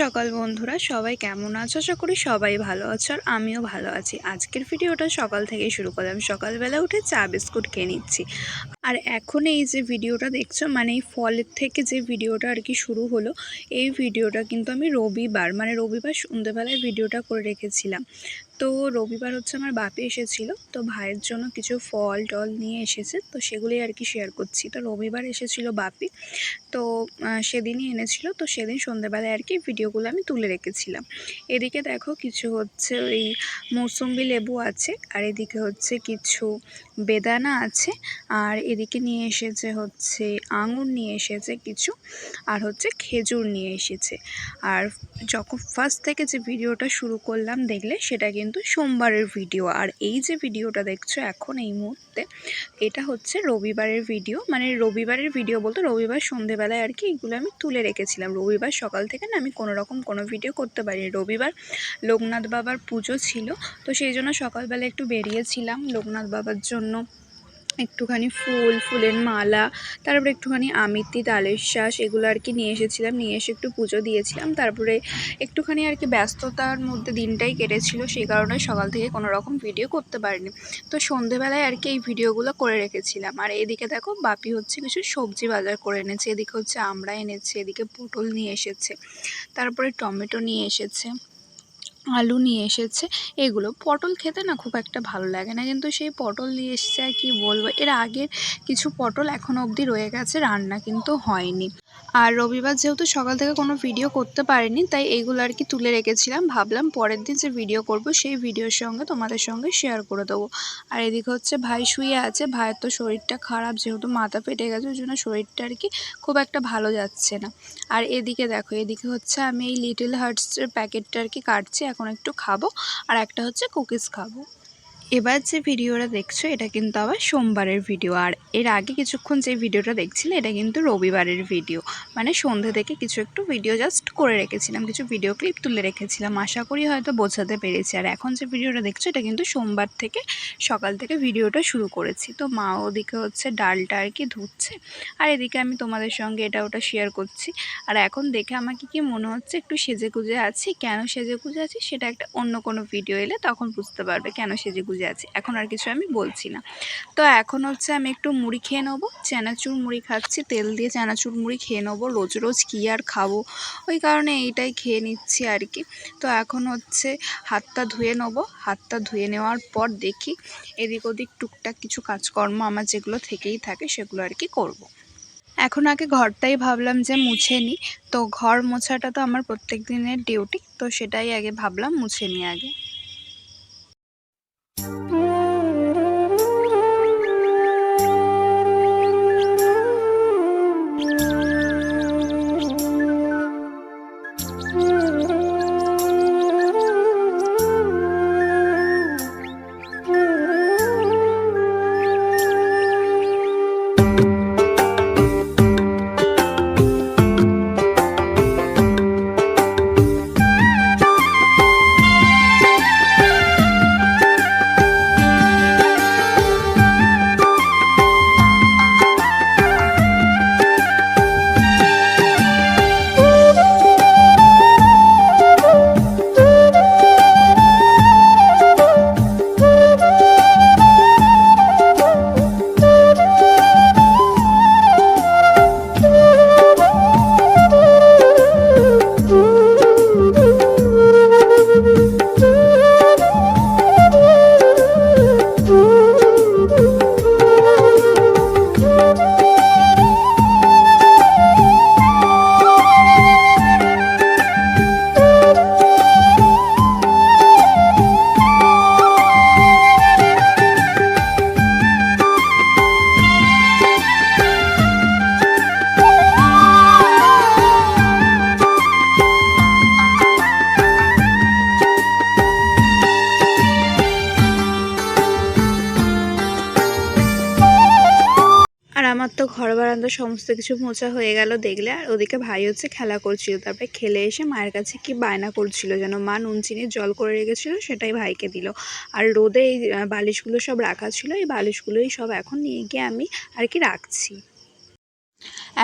সকাল বন্ধুরা, সবাই কেমন আছো? আশা করি সবাই ভালো আছো আর আমিও ভালো আছি। আজকের ভিডিওটা সকাল থেকেই শুরু করলাম। সকালবেলা উঠে চা, বিস্কুট খেয়ে নিচ্ছি। আর এখন এই যে ভিডিওটা দেখছ মানে এই ফলের থেকে যে ভিডিওটা আর কি শুরু হলো, এই ভিডিওটা কিন্তু আমি রবিবার মানে রবিবার সন্ধ্যেবেলায় ভিডিওটা করে রেখেছিলাম। তো রবিবার হচ্ছে আমার বাপি এসেছিল, তো ভাইয়ের জন্য কিছু ফল টল নিয়ে এসেছে, তো সেগুলোই আর কি শেয়ার করছি। তো রবিবার এসেছিল বাপি, তো সেদিনই এনেছিল, তো সেদিন সন্ধ্যেবেলায় আর কি ভিডিওগুলো আমি তুলে রেখেছিলাম। এদিকে দেখো কিছু হচ্ছে ওই মৌসুম্বি লেবু আছে, আর এদিকে হচ্ছে কিছু বেদানা আছে, আর এদিকে নিয়ে এসেছে হচ্ছে আঙুর নিয়ে এসেছে কিছু, আর হচ্ছে খেজুর নিয়ে এসেছে। আর যখন ফার্স্ট থেকে যে ভিডিওটা শুরু করলাম দেখলে সেটা কিন্তু সোমবারের ভিডিও আর এই যে ভিডিওটা দেখছ এখন এই মুহূর্তে, এটা হচ্ছে রবিবারের ভিডিও মানে রবিবারের ভিডিও বলতে রবিবার সন্ধেবেলায় আর কি এগুলো আমি তুলে রেখেছিলাম। রবিবার সকাল থেকে না আমি কোনো রকম কোনো ভিডিও করতে পারিনি। রবিবার লোকনাথ বাবার পুজো ছিল, তো সেই জন্য সকালবেলা একটু বেরিয়েছিলাম। লোকনাথ বাবার জন্য একটুখানি ফুল, ফুলের মালা, তারপরে একটুখানি আমিত্তি, তালের শ্বাস এগুলো আর কি নিয়ে এসেছিলাম। নিয়ে এসে একটু পুজো দিয়েছিলাম। তারপরে একটুখানি আর কি ব্যস্ততার মধ্যে দিনটাই কেটেছিল, সেই কারণে সকাল থেকে কোনো রকম ভিডিও করতে পারিনি। তো সন্ধেবেলায় আর কি এই ভিডিওগুলো করে রেখেছিলাম। আর এদিকে দেখো, বাপি হচ্ছে কিছু সবজি বাজার করে এনেছে। এদিকে হচ্ছে আমড়া এনেছে, এদিকে পটল নিয়ে এসেছে, তারপরে টমেটো নিয়ে এসেছে। আলু নিয়ে এসেছে, এগুলো। পটল খেতে না খুব একটা ভালো লাগে না, কিন্তু সেই পটল নিয়ে এসেছে আর কী বলব, এর আগে কিছু পটল এখনও অবধি রয়ে গেছে, রান্না কিন্তু হয়নি। আর রবিবার যেহেতু সকাল থেকে কোনো ভিডিও করতে পারিনি, তাই এইগুলো আর কি তুলে রেখেছিলাম। ভাবলাম পরের দিন যে ভিডিও করব, সেই ভিডিওর সঙ্গে তোমাদের সঙ্গে শেয়ার করে দেবো। আর এদিকে হচ্ছে ভাই শুয়ে আছে, ভাইয়ের তো শরীরটা খারাপ, যেহেতু মাথা ফেটে গেছে, ওই জন্য শরীরটা আর কি খুব একটা ভালো যাচ্ছে না। আর এদিকে দেখো, এদিকে হচ্ছে আমি এই লিটল হার্টসের প্যাকেটটা আর কি কাটছি, এখন একটু খাব। আর একটা হচ্ছে কুকিজ খাব। এবার যে ভিডিওটা দেখছ, এটা কিন্তু আবার সোমবারের ভিডিও। আর এর আগে কিছুক্ষণ যে ভিডিওটা দেখছিলে, এটা কিন্তু রবিবারের ভিডিও। মানে সন্ধ্যে থেকে কিছু একটু ভিডিও জাস্ট করে রেখেছিলাম, কিছু ভিডিও ক্লিপ তুলে রেখেছিলাম। আশা করি হয়তো বোঝাতে পেরেছি। আর এখন যে ভিডিওটা দেখছ, এটা কিন্তু সোমবার থেকে সকাল থেকে ভিডিওটা শুরু করেছি। তো মা ওদিকে হচ্ছে ডালটা আর কি ধুচ্ছে। আর এদিকে আমি তোমাদের সঙ্গে এটা ওটা শেয়ার করছি। আর এখন দেখে আমাকে কি মনে হচ্ছে, একটু সেজে গুজে আছি। কেন সেজে গুজে আছি সেটা একটা অন্য কোনো ভিডিও এলে তখন বুঝতে পারবে কেন সেজে গুজে আছি। এখন আর কিছু আমি বলছি না। তো এখন হচ্ছে আমি একটু মুড়ি খেয়ে নেব। চানাচুর মুড়ি খাচ্ছি, তেল দিয়ে চানাচুর মুড়ি খেয়ে নেব। রোজ রোজ কী আর খাব? ওই কারণে এইটাই খেয়ে নিচ্ছি আর কি। তো এখন হচ্ছে হাতটা ধুয়ে নেব। হাতটা ধুয়ে নেওয়ার পর দেখি এদিক ওদিক টুকটাক কিছু কাজকর্ম আমার যেগুলো থেকেই থাকে সেগুলো আর কি করব। এখন আগে ঘরটাই ভাবলাম যে মুছে নিই তো ঘর মোছাটা তো আমার প্রত্যেক দিনের ডিউটি তো সেটাই আগে ভাবলাম মুছে নিই আগে। বারান্দা সমস্ত কিছু মোচা হয়ে গেল দেখলে, আর ওদিকে ভাই হচ্ছে খেলা করছিল। তারপরে খেলে এসে মায়ের কাছে কি বায়না করছিল যেন মা নুন চিনি জল করে রেখেছিল, সেটাই ভাইকে দিল। আর রোদে এই বালিশগুলো সব রাখা ছিল, এই বালিশগুলোই সব এখন নিয়ে গিয়ে আমি আর কি রাখছি।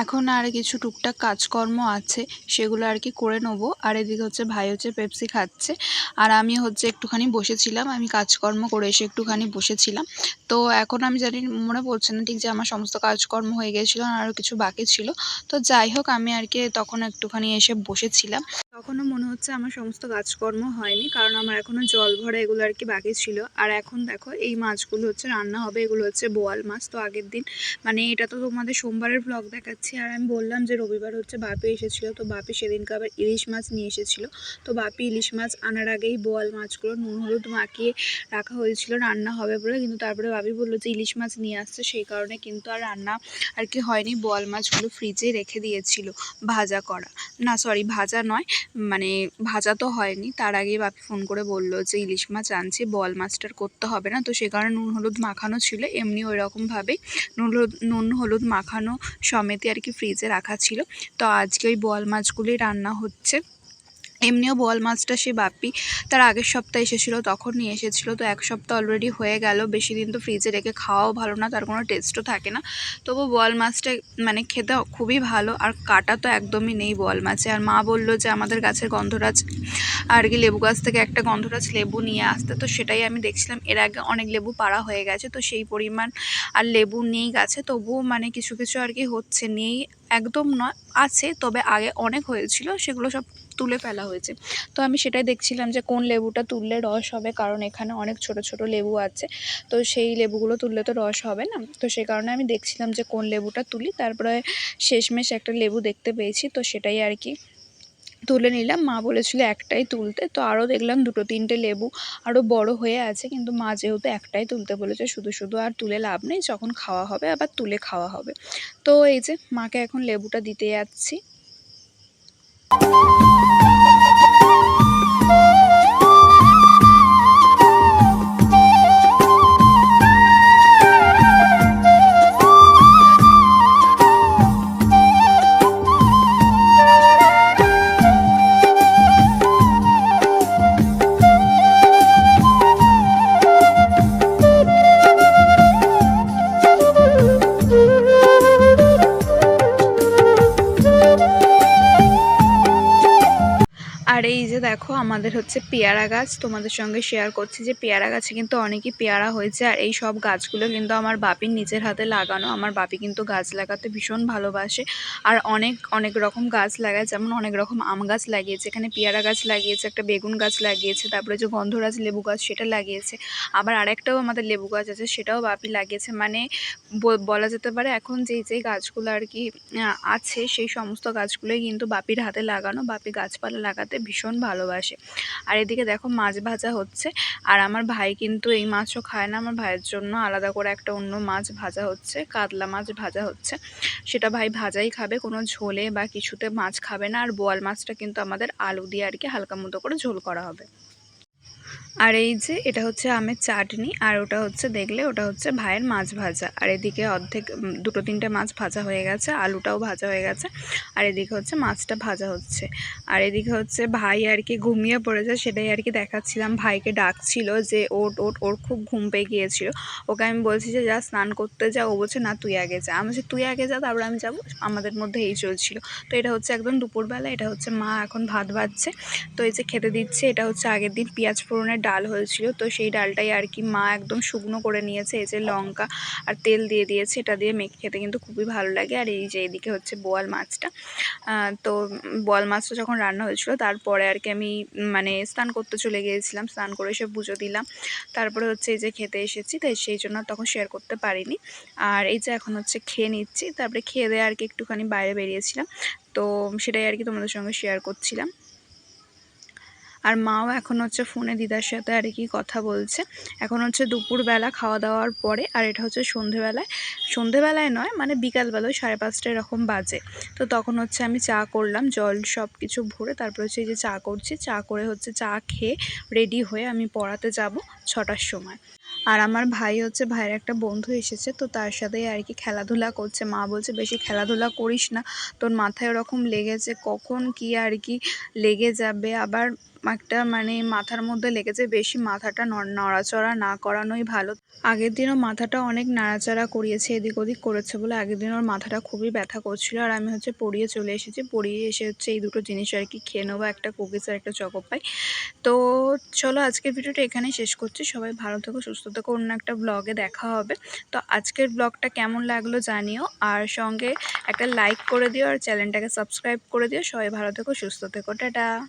এখন আর কিছু টুকটাক কাজকর্ম আছে, সেগুলো আর কি করে নেব। আর এদিকে হচ্ছে ভাই হচ্ছে পেপসি খাচ্ছে। আর আমি হচ্ছে একটুখানি বসেছিলাম, আমি কাজকর্ম করে এসে একটুখানি বসেছিলাম। তো এখন আমি জানি মনে পড়ছে না ঠিক যে আমার সমস্ত কাজকর্ম হয়ে গেছিল আর আরও কিছু বাকি ছিল। তো যাই হোক, আমি আর কি তখন একটুখানি এসে বসেছিলাম। তখনও মনে হচ্ছে আমার সমস্ত কাজকর্ম হয়নি, কারণ আমার এখনও জল ভরা এগুলো আর কি বাকি ছিল। আর এখন দেখো, এই মাছগুলো হচ্ছে রান্না হবে, এগুলো হচ্ছে বোয়াল মাছ। তো আগের দিন মানে এটা তো তোমাদের সোমবারের ব্লগ দেখাচ্ছি, আর আমি বললাম যে রবিবার হচ্ছে বাপি এসেছিল, তো বাপি সেদিনকে আবার ইলিশ মাছ নিয়ে এসেছিল। তো বাপি ইলিশ মাছ আনার আগেই বোয়াল মাছগুলো নুন, হলুদ মাখিয়ে রাখা হয়েছিল, রান্না হবে বলে। কিন্তু তারপরে বাপি বলল যে ইলিশ মাছ নিয়ে আসছে, সেই কারণে কিন্তু আর রান্না আর কি হয়নি। বোয়াল মাছগুলো ফ্রিজে রেখে দিয়েছিল, ভাজা করা। না সরি ভাজা নয় মানে ভাজা তো হয়নি, তার আগেই বাপি ফোন করে বলল যে, ইলিশ মাছ আনছি, বল মাছটার করতে হবে না। তো সে কারণে নুন, হলুদ মাখানো ছিল, এমনি ওই রকমভাবেই নুন নুন, হলুদ মাখানো সমেতে আর কি ফ্রিজে রাখা ছিল। তো আজকে ওই বল মাছগুলি রান্না হচ্ছে। এমনিও বোয়াল মাছটা সে বাপি তার আগের সপ্তাহে এসেছিল, তখন নিয়ে এসেছিল, তো এক সপ্তাহ অলরেডি হয়ে গেল বেশি দিন তো ফ্রিজে রেখে খাওয়াও ভালো না, তার কোনো টেস্টও থাকে না। তবু বোয়াল মাছটা মানে খেতে খুবই ভালো, আর কাটা তো একদমই নেই বোয়াল মাছে। আর মা বলল যে আমাদের গাছের গন্ধরাজ, আর কি লেবু গাছ থেকে একটা গন্ধরাজ লেবু নিয়ে আসতে, তো সেটাই আমি দেখছিলাম। এর আগে অনেক লেবু পাড়া হয়ে গেছে, তো সেই পরিমাণ আর লেবু নেই গাছে, তবুও মানে কিছু কিছু আর কি হচ্ছে, নেই, একদম নয়, আছে, তবে আগে অনেক হয়েছিল, সেগুলো সব তুলে ফেলা হয়েছে। তো আমি সেটাই দেখছিলাম যে কোন লেবুটা তুললে রস হবে, কারণ এখানে অনেক ছোট ছোট লেবু আছে। তো সেই লেবুগুলো তুললে তো রস হবে না? তো সেই কারণে আমি দেখছিলাম যে কোন লেবুটা তুলি। তারপরে শেষমেশ একটা লেবু দেখতে পেয়েছি, তো সেটাই আর কি তুলে নিলাম। মা বলেছিল একটাই তুলতে। তো আরও দেখলাম দুটো, তিনটে লেবু আরও বড় হয়ে আছে, কিন্তু মা যেহেতু একটাই তুলতে বলেছে, শুধু শুধু আর তুলে লাভ নেই, যখন খাওয়া হবে আবার তুলে খাওয়া হবে। তো এই যে, মাকে এখন লেবুটা দিতে যাচ্ছি। দেখো, আমাদের হচ্ছে পেয়ারা গাছ। তোমাদের সঙ্গে শেয়ার করছি যে পেয়ারা গাছে কিন্তু অনেকই পেয়ারা হয়েছে। আর এই সব গাছগুলো কিন্তু আমার বাপির নিজের হাতে লাগানো। আমার বাপি কিন্তু গাছ লাগাতে ভীষণ ভালোবাসে। আর অনেক অনেক রকম গাছ লাগায়। যেমন অনেক রকম আম গাছ লাগিয়েছে। এখানে পেয়ারা গাছ লাগিয়েছে, একটা বেগুন গাছ লাগিয়েছে, তারপরে যে গন্ধরাজ লেবু গাছ সেটা লাগিয়েছে। আবার আরেকটাও আমাদের লেবু গাছ আছে, সেটাও বাপি লাগিয়েছে। মানে বলা যেতে পারে এখন যেই যেই গাছগুলো আর কি আছে, সেই সমস্ত গাছগুলোই কিন্তু বাপির হাতে লাগানো। বাপি গাছপালা লাগাতে ভীষণ ভালোবাসে। আর এদিকে দেখো মাছ ভাজা হচ্ছে। আর আমার ভাই কিন্তু এই মাছও খায় না। আমার ভাইয়ের জন্য আলাদা করে একটা অন্য মাছ ভাজা হচ্ছে, কাতলা মাছ ভাজা হচ্ছে। সেটা ভাই ভাজাই খাবে, কোনো ঝোলে বা কিছুতে মাছ খাবে না। আর বোয়াল মাছটা কিন্তু আমাদের আলু দিয়ে আর কি হালকা মতো করে ঝোল করা হবে। আর এই যে এটা হচ্ছে আমের চাটনি, আর ওটা হচ্ছে দেখলে ওটা হচ্ছে ভাইয়ের মাছ ভাজা। আর এদিকে অর্ধেক দুটো তিনটে মাছ ভাজা হয়ে গেছে, আলুটাও ভাজা হয়ে গেছে, আর এদিকে হচ্ছে মাছটা ভাজা হচ্ছে। আর এদিকে হচ্ছে ভাই আর কি ঘুমিয়ে পড়েছে, সেটাই আর কি দেখাচ্ছিলাম। ভাইকে ডাকছিল যে ওট ওট ওর খুব ঘুম পেয়ে গিয়েছিল। ওকে আমি বলছি যে, যা স্নান করতে যা। ও বলছে, না, তুই আগে যা। আমি বলছি, তুই আগে যা, তারপর আমি যাব। আমাদের মধ্যে এই চলছিল। তো এটা হচ্ছে একদম দুপুরবেলা, এটা হচ্ছে মা এখন ভাত ভাজছে। তো এই যে খেতে দিচ্ছে, এটা হচ্ছে আগের দিন পেঁয়াজ ফোড়নের ডাল হয়েছিল, তো সেই ডালটাই আর কি মা একদম শুকনো করে নিয়েছে, এই যে লঙ্কা আর তেল দিয়ে দিয়েছে, এটা দিয়ে মেখে খেতে কিন্তু খুবই ভালো লাগে। আর এই যে এদিকে হচ্ছে বোয়াল মাছটা তো বোয়াল মাছটা যখন রান্না হয়েছিল, তারপরে আর কি আমি মানে স্নান করতে চলে গিয়েছিলাম, স্নান করে এসে পুজো দিলাম। তারপরে হচ্ছে এই যে খেতে এসেছি, তাই সেই জন্য তখন শেয়ার করতে পারিনি। আর এই যে এখন হচ্ছে খেয়ে নিচ্ছি, তারপরে খেয়ে দিয়ে আর কি একটুখানি বাইরে বেরিয়েছিলাম, তো সেটাই আর কি তোমাদের সঙ্গে শেয়ার করছিলাম। আর মাও এখন হচ্ছে ফোনে দিদার সাথে আর কি কথা বলছে। এখন হচ্ছে দুপুরবেলা খাওয়া দাওয়ার পরে, আর এটা হচ্ছে সন্ধেবেলায়। সন্ধেবেলায় নয় মানে বিকালবেলায় সাড়ে পাঁচটা এরকম বাজে। তো তখন হচ্ছে আমি চা করলাম, জল সব কিছু ভরে তারপর হচ্ছে এই যে চা করছি, চা করে হচ্ছে চা খেয়ে রেডি হয়ে আমি পড়াতে যাব ছটার সময়। আর আমার ভাই হচ্ছে ভাইয়ের একটা বন্ধু এসেছে, তো তার সাথেই আর কি খেলাধুলা করছে। মা বলছে, বেশি খেলাধুলা করিস না, তোর মাথায় ওরকম লেগেছে, কখন কি আর কি লেগে যাবে? আবার একটা মানে মাথার মধ্যে লেগেছে, বেশি মাথাটা নড়- নড়াচড়া না করানোই ভালো। আগের দিনও মাথাটা অনেক নাড়াচাড়া করিয়েছে, এদিক ওদিক করেছে বলে আগের দিন ওর মাথাটা খুবই ব্যথা করছিল। আর আমি হচ্ছে পড়িয়ে চলে এসেছি, পড়িয়ে এসে হচ্ছে এই দুটো জিনিস আর কি খেয়ে নেব, একটা কুকিজ আর একটা চকোপাই তো চলো আজকের ভিডিওটা এখানেই শেষ করছি। সবাই ভালো থেকো, সুস্থ থেকো, অন্য একটা ব্লগে দেখা হবে। তো আজকের ব্লগটা কেমন লাগল জানিও, আর সঙ্গে একটা লাইক করে দিও, আর চ্যানেলটাকে সাবস্ক্রাইব করে দিও। সবাই ভালো থেকো, সুস্থ থেকো, টাটা।